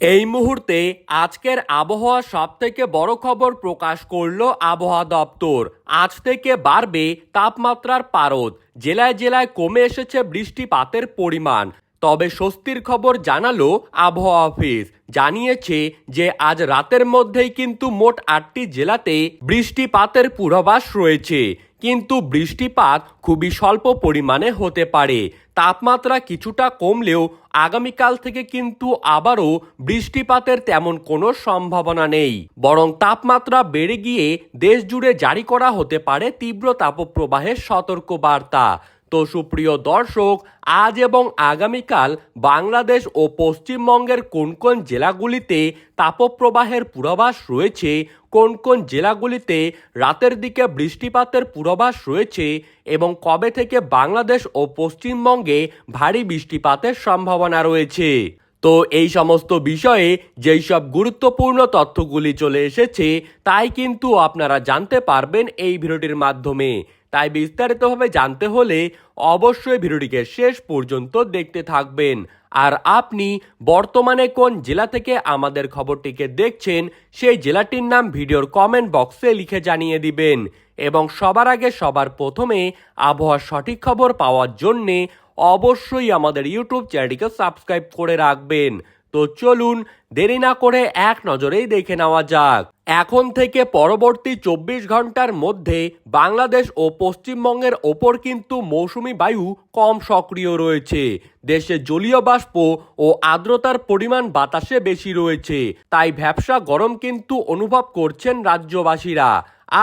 এই মুহূর্তে আজকের আবহাওয়া সব থেকে বড় খবর প্রকাশ করল আবহাওয়া দপ্তর। আজ থেকে বাড়বে তাপমাত্রার পারদ। জেলায় জেলায় কমে এসেছে বৃষ্টিপাতের পরিমাণ। তবে স্বস্তির খবর জানালো আবহাওয়া অফিস। জানিয়েছে যে, আজ রাতের মধ্যেই কিন্তু মোট আটটি জেলাতে বৃষ্টিপাতের পূর্বাভাস রয়েছে। কিন্তু বৃষ্টিপাত খুবই স্বল্প পরিমাণে হতে পারে। তাপমাত্রা কিছুটা কমলেও আগামীকাল থেকে কিন্তু আবারও বৃষ্টিপাতের তেমন কোনো সম্ভাবনা নেই। বরং তাপমাত্রা বেড়ে গিয়ে দেশ জুড়ে জারি করা হতে পারে তীব্র তাপপ্রবাহের সতর্ক বার্তা তো সুপ্রিয় দর্শক, আজ এবং আগামীকাল বাংলাদেশ ও পশ্চিমবঙ্গের কোন কোন জেলাগুলিতে তাপপ্রবাহের পূর্বাভাস রয়েছে, কোন কোন জেলাগুলিতে রাতের দিকে বৃষ্টিপাতের পূর্বাভাস রয়েছে এবং কবে থেকে বাংলাদেশ ও পশ্চিমবঙ্গে ভারী বৃষ্টিপাতের সম্ভাবনা রয়েছে? তো এই সমস্ত বিষয়ে যেই সব গুরুত্বপূর্ণ তথ্যগুলি চলে এসেছে, তাই কিন্তু আপনারা জানতে পারবেন এই ভিডিওটির মাধ্যমে। তাই বিস্তারিতভাবে জানতে হলে অবশ্যই ভিডিওটিকে শেষ পর্যন্ত দেখতে থাকবেন। আর আপনি বর্তমানে কোন জেলা থেকে আমাদের খবরটিকে দেখছেন, সেই জেলাটির নাম ভিডিওর কমেন্ট বক্সে লিখে জানিয়ে দিবেন। এবং সবার আগে সবার প্রথমে আবহাওয়ার সঠিক খবর পাওয়ার জন্যে অবশ্যই আমাদের ইউটিউব চ্যানেলটিকে সাবস্ক্রাইব করে রাখবেন। তো চলুন দেরি না করে এক নজরেই দেখে নেওয়া যাক। এখন থেকে পরবর্তী চব্বিশ ঘণ্টার মধ্যে বাংলাদেশ ও পশ্চিমবঙ্গের ওপর কিন্তু মৌসুমি বায়ু কম সক্রিয় রয়েছে। দেশে জলীয় বাষ্প ও আর্দ্রতার পরিমাণ বাতাসে বেশি রয়েছে। তাই ভ্যাবসা গরম কিন্তু অনুভব করছেন রাজ্যবাসীরা।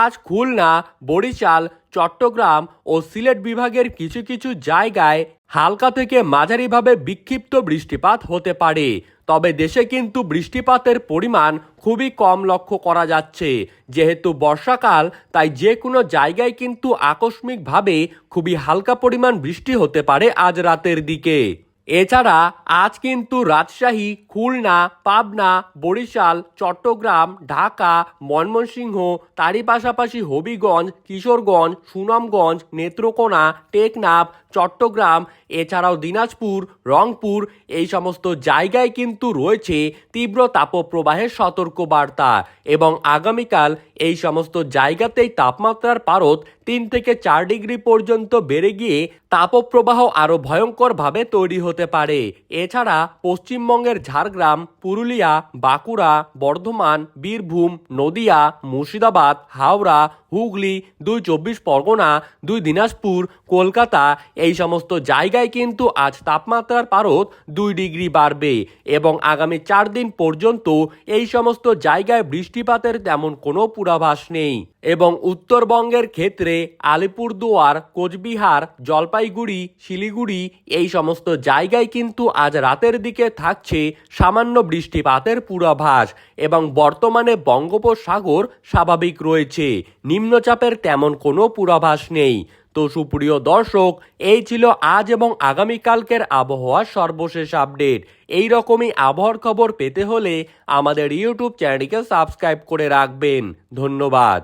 আজ খুলনা, বরিশাল, চট্টগ্রাম ও সিলেট বিভাগের কিছু কিছু জায়গায় হালকা থেকে মাঝারিভাবে বিক্ষিপ্ত বৃষ্টিপাত হতে পারে। তবে দেশে কিন্তু বৃষ্টিপাতের পরিমাণ খুবই কম লক্ষ্য করা যাচ্ছে। যেহেতু বর্ষাকাল, তাই যে কোনো জায়গায় কিন্তু আকস্মিকভাবে খুবই হালকা পরিমাণ বৃষ্টি হতে পারে আজ রাতের দিকে। এছাড়া আজ কিন্তু রাজশাহী, খুলনা, পাবনা, বরিশাল, চট্টগ্রাম, ঢাকা, ময়মনসিংহ, তারই পাশাপাশি হবিগঞ্জ, কিশোরগঞ্জ, সুনামগঞ্জ, নেত্রকোনা, টেকনাফ, চট্টগ্রাম, এছাড়াও দিনাজপুর, রংপুর এই সমস্ত জায়গায় কিন্তু রয়েছে তীব্র তাপপ্রবাহের সতর্ক বার্তা এবং আগামীকাল এই সমস্ত জায়গাতেই তাপমাত্রার পারদ তিন থেকে চার ডিগ্রি পর্যন্ত বেড়ে গিয়ে তাপপ্রবাহ আরও ভয়ঙ্করভাবে তৈরি হতে পারে। এছাড়া পশ্চিমবঙ্গের ঝাড়গ্রাম পুরুলিয়া বাঁকুড়া বর্ধমান বীরভূম নদিয়া মুর্শিদাবাদ হাওড়া হুগলি, দুই চব্বিশ পরগনা, দুই দিনাজপুর, কলকাতা, এই সমস্ত জায়গায় কিন্তু আজ তাপমাত্রার পারদ দুই ডিগ্রি বাড়বে এবং আগামী চার দিন পর্যন্ত এই সমস্ত জায়গায় বৃষ্টিপাতের তেমন কোনো পূর্বাভাস নেই। এবং উত্তরবঙ্গের ক্ষেত্রে আলিপুরদুয়ার, কোচবিহার, জলপাইগুড়ি, শিলিগুড়ি এই সমস্ত জায়গায় কিন্তু আজ রাতের দিকে থাকছে সামান্য বৃষ্টিপাতের পূর্বাভাস এবং বর্তমানে বঙ্গোপসাগর স্বাভাবিক রয়েছে। নিম্নচাপের তেমন কোনো পূর্বাভাস নেই। তো সুপ্রিয় দর্শক, এই ছিল আজ এবং আগামীকালকের আবহাওয়ার সর্বশেষ আপডেট। এই রকমই আবহাওয়ার খবর পেতে হলে আমাদের ইউটিউব চ্যানেলটিকে সাবস্ক্রাইব করে রাখবেন। ধন্যবাদ।